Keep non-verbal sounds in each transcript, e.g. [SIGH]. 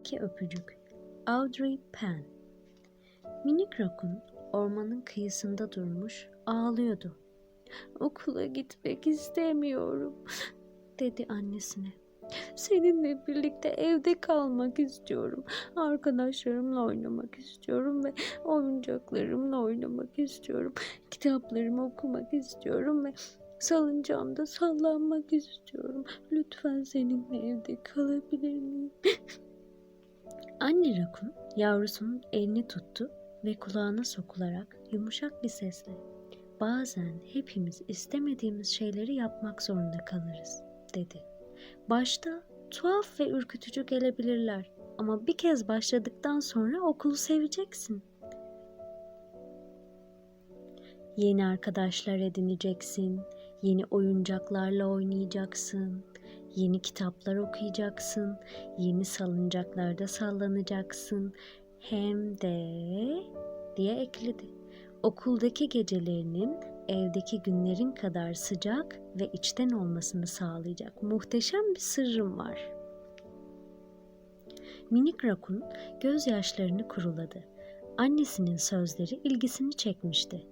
İki öpücük. Audrey Penn. Minik rakun ormanın kıyısında durmuş ağlıyordu. Okula gitmek istemiyorum [LAUGHS] dedi annesine. Seninle birlikte evde kalmak istiyorum. Arkadaşlarımla oynamak istiyorum ve oyuncaklarımla oynamak istiyorum. Kitaplarımı okumak istiyorum ve salıncağımda sallanmak istiyorum. Lütfen seninle evde kalabilir miyim? [LAUGHS] Anne rakun yavrusunun elini tuttu ve kulağına sokularak yumuşak bir sesle bazen hepimiz istemediğimiz şeyleri yapmak zorunda kalırız dedi. Başta tuhaf ve ürkütücü gelebilirler ama bir kez başladıktan sonra okulu seveceksin. Yeni arkadaşlar edineceksin, yeni oyuncaklarla oynayacaksın, yeni kitaplar okuyacaksın, yeni salıncaklarda sallanacaksın. Hem de diye ekledi. Okuldaki gecelerinin evdeki günlerin kadar sıcak ve içten olmasını sağlayacak muhteşem bir sırrım var. Minik rakun gözyaşlarını kuruladı. Annesinin sözleri ilgisini çekmişti.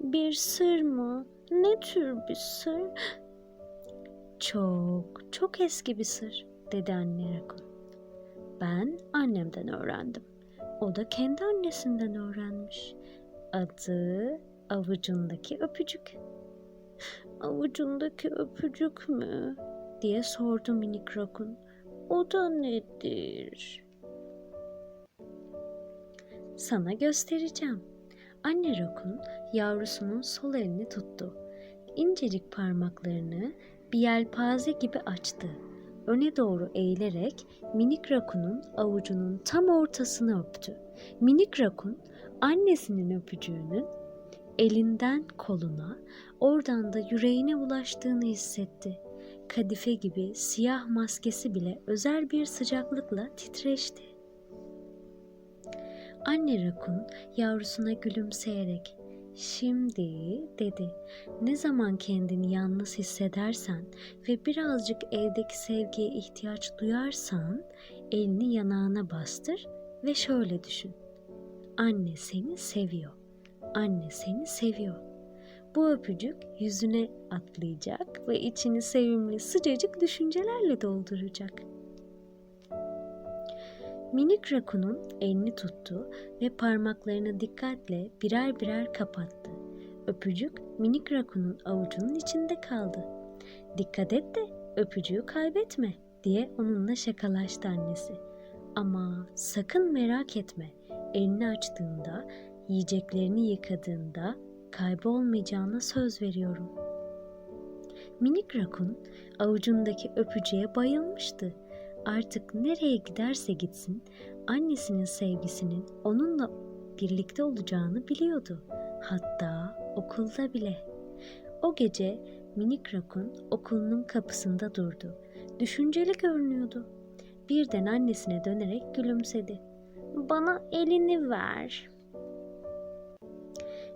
Bir sır mı? Ne tür bir sır? Çok, çok eski bir sır, dedi anne rakun. Ben annemden öğrendim. O da kendi annesinden öğrenmiş. Adı avucundaki öpücük. [LAUGHS] Avucundaki öpücük mü? diye sordu minik rakun. O da nedir? Sana göstereceğim. Anne rakun yavrusunun sol elini tuttu. İncecik parmaklarını bir yelpaze gibi açtı. Öne doğru eğilerek minik rakunun avucunun tam ortasını öptü. Minik rakun annesinin öpücüğünün elinden koluna, oradan da yüreğine ulaştığını hissetti. Kadife gibi siyah maskesi bile özel bir sıcaklıkla titreşti. Anne rakun yavrusuna gülümseyerek Şimdi dedi ne zaman kendini yalnız hissedersen ve birazcık evdeki sevgiye ihtiyaç duyarsan elini yanağına bastır ve şöyle düşün. Anne seni seviyor. Anne seni seviyor. Bu öpücük yüzüne atlayacak ve içini sevimli sıcacık düşüncelerle dolduracak. Minik rakunun elini tuttu ve parmaklarını dikkatle birer birer kapattı. Öpücük minik rakunun avucunun içinde kaldı. Dikkat et de öpücüğü kaybetme diye onunla şakalaştı annesi. Ama sakın merak etme. Elini açtığında, yiyeceklerini yıkadığında kaybolmayacağına söz veriyorum. Minik rakun avucundaki öpücüğe bayılmıştı artık nereye giderse gitsin annesinin sevgisinin onunla birlikte olacağını biliyordu. Hatta okulda bile. O gece minik rakun okulunun kapısında durdu. Düşünceli görünüyordu. Birden annesine dönerek gülümsedi. Bana elini ver.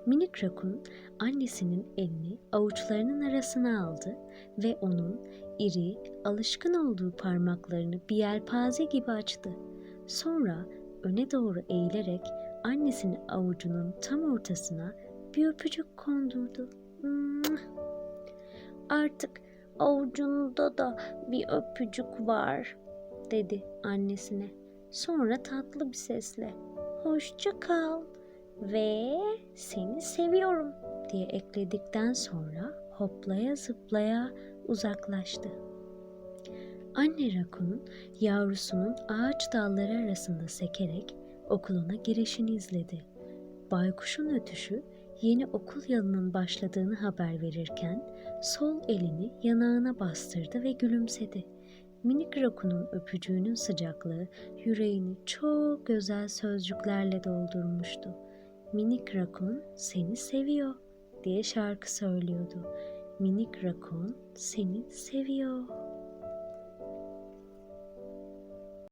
Minik rakun annesinin elini avuçlarının arasına aldı ve onun iri, alışkın olduğu parmaklarını bir yelpaze gibi açtı. Sonra öne doğru eğilerek annesinin avucunun tam ortasına bir öpücük kondurdu. Artık avucunda da bir öpücük var dedi annesine. Sonra tatlı bir sesle hoşça kal ve seni seviyorum diye ekledikten sonra hoplaya zıplaya uzaklaştı. Anne rakun yavrusunun ağaç dalları arasında sekerek okuluna girişini izledi. Baykuşun ötüşü yeni okul yılının başladığını haber verirken sol elini yanağına bastırdı ve gülümsedi. Minik rakunun öpücüğünün sıcaklığı yüreğini çok özel sözcüklerle doldurmuştu. Minik rakun seni seviyor diye şarkı söylüyordu. Minik rakun seni seviyor.